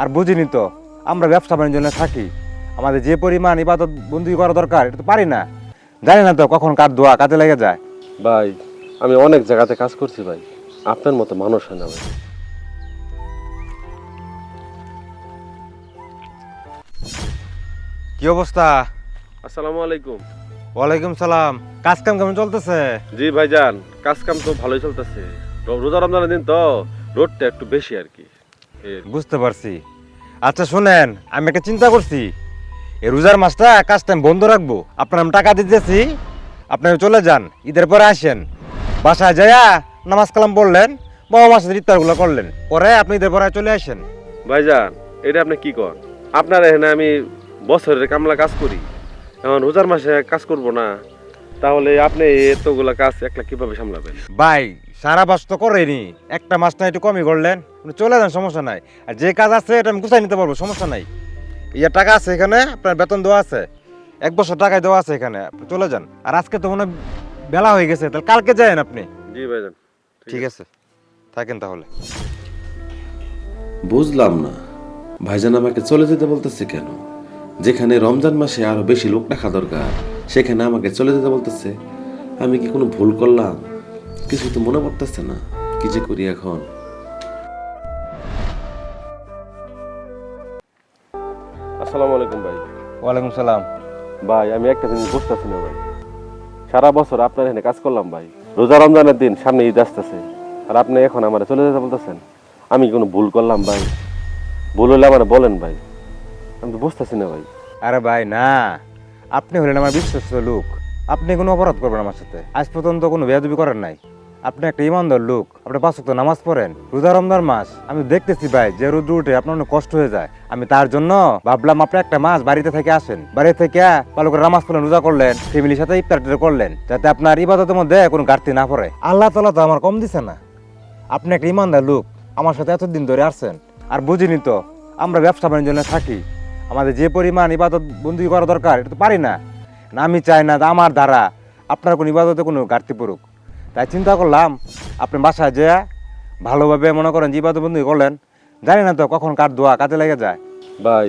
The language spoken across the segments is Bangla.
আর বুঝিনি তো আমরা ব্যবসা বাণিজ্য নিয়ে থাকি। আমাদের যে পরিমাণ ইবাদত বন্দি করা দরকার এটা তো পারি না। জানি না তো কখন কার দোয়া কাজে লেগে যায়। ভাই আমি অনেক জায়গাতে কাজ করছি ভাই। আপনার মতো মানুষ হয় না ভাই। কি অবস্থা? আসসালামু আলাইকুম। ওয়ালাইকুম সালাম। কাজ কাম কেমন চলতেছে? জি ভাইজান কাজ কাম তো ভালোই চলতেছে। রোজা রমজানের দিন তো রোডটা একটু বেশি আর কি আর কি। বুঝতে পারছি। আচ্ছা শোনেন, আমি একটা চিন্তা করছি। এই রোজার মাসটা কাজ টাইম বন্ধ রাখব। আপনার আমি টাকা দিতেছি। আপনি চলে যান, ঈদের পরে আসেন। বাসায় যাইয়া নামাজ কালাম বললেন বাবা মাসের ইফতারগুলো করলেন। পরে আপনি ঈদের পরে চলে আসেন। ভাইজান, এটা আপনি কি কর আপনার এখানে আমি বছরের কামলা কাজ করি। এখন রোজার মাসে কাজ করব না। তাহলে আপনি এতগুলা কাজ একলা কীভাবে সামলাবেন? ভাই সারা মাস তো করেনি একটা মাস না একটু কমই করলেন। আপনি চলে যান সমস্যা নাই। আর যে কাজ আছে এটা আমি গুছাই নিতে পারব সমস্যা নাই। ইয়ে টাকা আছে এখানে আপনার বেতন দেওয়া আছে। এক বছর টাকায় দেওয়া আছে এখানে আপনি চলে যান। আর আজকে তো মনে হয় বেলা হয়ে গেছে তাহলে কালকে যায়েন আপনি। জি ভাইজান ঠিক আছে। থাকেন তাহলে। বুঝলাম না। ভাইজান আমাকে চলে যেতে বলতেছে কেন? যেখানে রমজান মাসে আরও বেশি লোক রাখা দরকার। সেখানে আমাকে চলে যেতে বলতেছে আমি কি কোনো ভুল করলাম? কিছু তো মনে পড়তেছে না। কি যে করি এখন? আসসালামু আলাইকুম ভাই। ওয়ালাইকুম সালাম। ভাই আমি একটা জিনিস বুঝতেছি না ভাই। সারা বছর আপনার এখানে কাজ করলাম ভাই। রোজা রমজানের দিন সামনে ঈদ আসতেছে। আর আপনি এখন আমার চলে যেতে বলতেছেন। আমি কি কোনো ভুল করলাম ভাই? ভুল হলে আমার বলেন ভাই। আমি তো বুঝতেছি না ভাই। আরে ভাই না। আপনি হলেন আমার বিশ্বস্ত লোক। আপনি কোনো অপরাধ করবেন আমার সাথে। আজ পর্যন্ত কোনো বেয়াদবি করেন নাই। আপনি একটা ইমানদার লোক। আপনি পাঁচ ওয়াক্ত নামাজ পড়েন। রোজা রমজান মাস। আমি দেখতেছি ভাই, যে রোদ উঠে আপনার অনেক কষ্ট হয়ে যায়। আমি তার জন্য ভাবলাম, আপনি একটা মাস বাড়িতে থেকে আসেন। বাড়ি থেকে ভালো করে নামাজ পড়লেন, রোজা করলেন, ফ্যামিলির সাথে ইফতার করলেন, যাতে আপনার ইবাদতের মধ্যে কোনো ঘাটতি না পড়ে। আল্লাহ তালা তো আমার কম দিছে না। আপনি একটা ইমানদার লোক। আমার সাথে এতদিন ধরে আসছেন। আর বুঝিনি তো, আমরা ব্যবসা বাণিজ্য থাকি। আমাদের যে পরিমাণ ইবাদত বন্দি করা দরকার, এটা তো পারি না। আমি চাই না আমার দ্বারা। আপনার কোনো ইবাদতে কোনো ঘাটতি পড়ুক। তাই চিন্তা করলাম, আপনি বাসায় যে ভালোভাবে মনে করেন যে ইবাদত বন্দি করলেন। জানি না তো কখন কার দোয়া কাজে লেগে যায়। ভাই,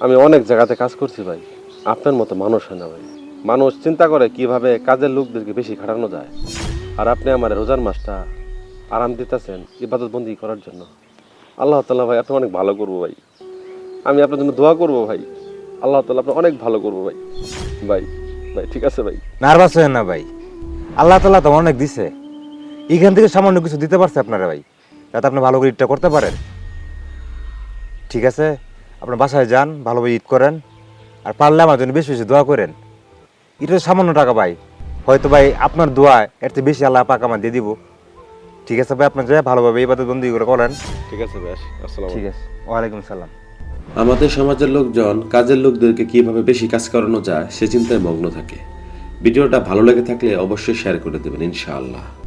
আমি অনেক জায়গাতে কাজ করছি ভাই। আপনার মতো মানুষ হয় না ভাই। মানুষ চিন্তা করে কীভাবে কাজের লোকদেরকে বেশি খাটানো যায়। আর আপনি আমার রোজার মাসটা আরাম দিতেছেন ইবাদত বন্দি করার জন্য। আল্লাহ তাল্লাহ ভাই আপনি অনেক ভালো করব ভাই। আমি আপনার জন্য দোয়া করব ভাই। আল্লাহ তালা আপনার অনেক ভালো করব ভাই। ভাই ভাই ঠিক আছে ভাই? নার্ভাস হয়েন না ভাই। আল্লাহ তাল্লাহ তো অনেক দিছে। এখান থেকে সামান্য কিছু দিতে পারছে আপনারা ভাই যাতে আপনি ভালো করে ঈদটা করতে পারেন। ঠিক আছে? আপনার বাসায় যান ভালোভাবে ঈদ করেন। আর পারলে আমার জন্য বেশি বেশি দোয়া করেন। এটা সামান্য টাকা ভাই। হয়তো ভাই আপনার দোয়া এর চেয়ে বেশি আল্লাহ পাক আমার দিয়ে দিব। ঠিক আছে ভাই? আপনার যাই ভালোভাবে এই বাদে বন্দি করে করেন। ঠিক আছে ভাই আসসালাম ঠিক আছে। ওয়ালাইকুম সালাম। আমাদের সমাজের লোকজন কাজের লোকদেরকে কীভাবে বেশি কাজ করানো যায় সে চিন্তায় মগ্ন থাকে। ভিডিওটা ভালো লেগে থাকলে অবশ্যই শেয়ার করে দেবেন, ইনশাআল্লাহ।